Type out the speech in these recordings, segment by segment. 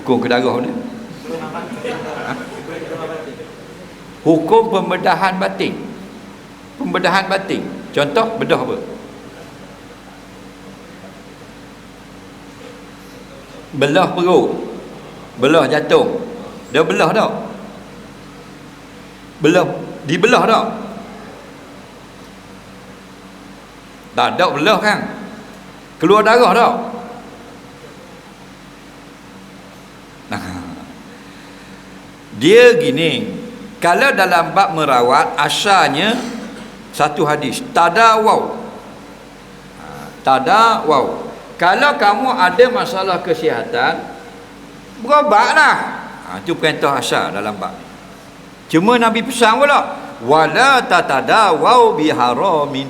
Hukum ke darah ni. Hukum pembedahan batin. Pembedahan batin. Contoh bedah apa? Belah perut. Belah jantung. Dia belah tak? Belah dibelah tak? Tak ada belah kan? Keluar darah tak? Dia gini, kalau dalam bab merawat asalnya satu hadis, tadawau. Ha, tadawau. Kalau kamu ada masalah kesihatan, berobatlah. Ha, itu perintah asal dalam bab. Cuma Nabi pesan pula, wala tatadawau biharamin.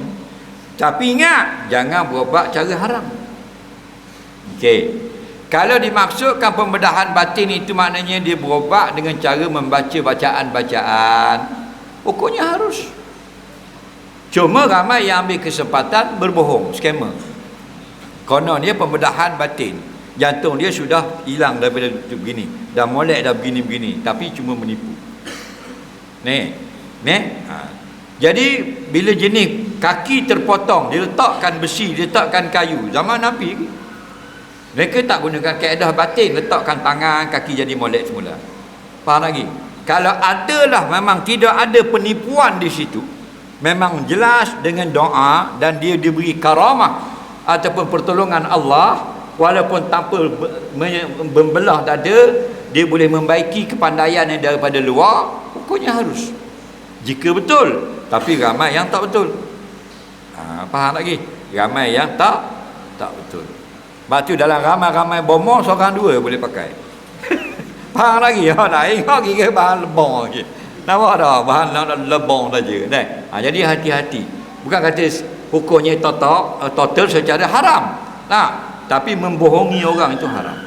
Tapi ingat, jangan berobat cara haram. Okey. Kalau dimaksudkan pembedahan batin itu maknanya dia berobat dengan cara membaca bacaan-bacaan. Pokoknya harus. Cuma ramai yang ambil kesempatan berbohong, skamer. Konon dia pembedahan batin. Jantung dia sudah hilang daripada begini. Dah molek dah begini-begini. Tapi cuma menipu. Ni. Ni. Ha. Jadi bila jenis kaki terpotong, dia letakkan besi, dia letakkan kayu. Zaman Nabi mereka tak gunakan kaedah batin letakkan tangan kaki jadi molek semula. Faham lagi? Kalau adalah memang tidak ada penipuan di situ, memang jelas dengan doa dan dia diberi karamah ataupun pertolongan Allah walaupun tanpa membelah dada dia boleh membaiki kepandaian yang daripada luar pokoknya harus jika betul tapi ramai yang tak betul ha, faham lagi ramai yang tak tak betul sebab tu dalam ramai-ramai bomo seorang dua boleh pakai. Faham lagi? Ha lain kau kira bahan lebong lagi. Nampak dah bahan lebong saja. Nah, ha, jadi hati-hati. Bukan kata hukumnya total, uh, total secara haram. Nah, tapi membohongi orang itu haram.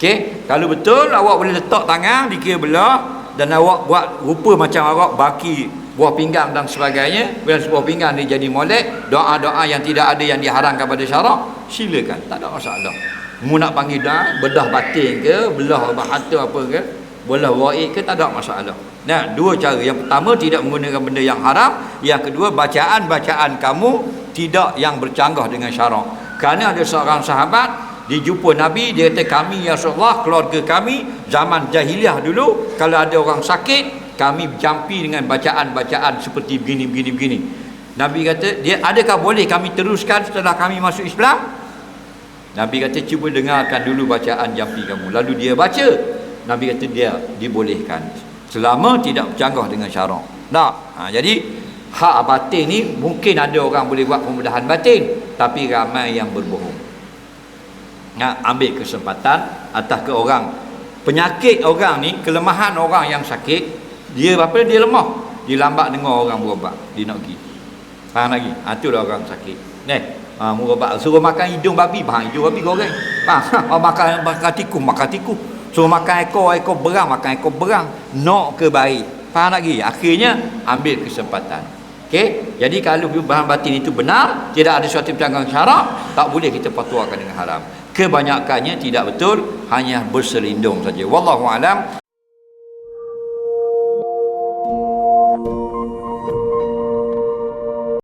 Okey, kalau betul awak boleh letak tangan dikira belah dan awak buat rupa macam awak baki buah pinggang dan sebagainya. Bila sebuah pinggang dia jadi molek doa-doa yang tidak ada yang diharamkan pada syarak silakan. Tak ada masalah. Mu nak panggil dah bedah batin ke belah harta apa ke belah waid ke tak ada masalah. Nah dua cara. Yang pertama tidak menggunakan benda yang haram. Yang kedua bacaan-bacaan kamu tidak yang bercanggah dengan syarak. Kerana ada seorang sahabat dijumpa Nabi dia kata kami ya Rasulullah keluarga kami zaman jahiliah dulu kalau ada orang sakit kami jampi dengan bacaan-bacaan seperti begini begini begini. Nabi kata dia adakah boleh kami teruskan setelah kami masuk Islam? Nabi kata cuba dengarkan dulu bacaan jampi kamu. Lalu dia baca. Nabi kata dia dibolehkan selama tidak bercanggah dengan syarak tak ha, jadi hak batin ni mungkin ada orang boleh buat pembedahan batin tapi ramai yang berbohong. Nak ambil kesempatan atas ke orang. Penyakit orang ni kelemahan orang yang sakit dia apa dia lemah. Dia lambat dengar orang berobat. Dia nak pergi. Faham lagi? Ha, itulah orang sakit. Ni ha, berobat. Suruh makan hidung babi. Faham hidung babi goreng. Faham ha, makan, makan tikus makan tikus. Suruh makan ekor ekor berang makan ekor berang. Nak ke baik faham lagi? Akhirnya ambil kesempatan. Okay? Jadi kalau bahan batin itu benar, tidak ada suatu pelanggaran syarak, tak boleh kita fatwakan dengan haram. Kebanyakannya tidak betul, hanya berselindung saja. Wallahu alam.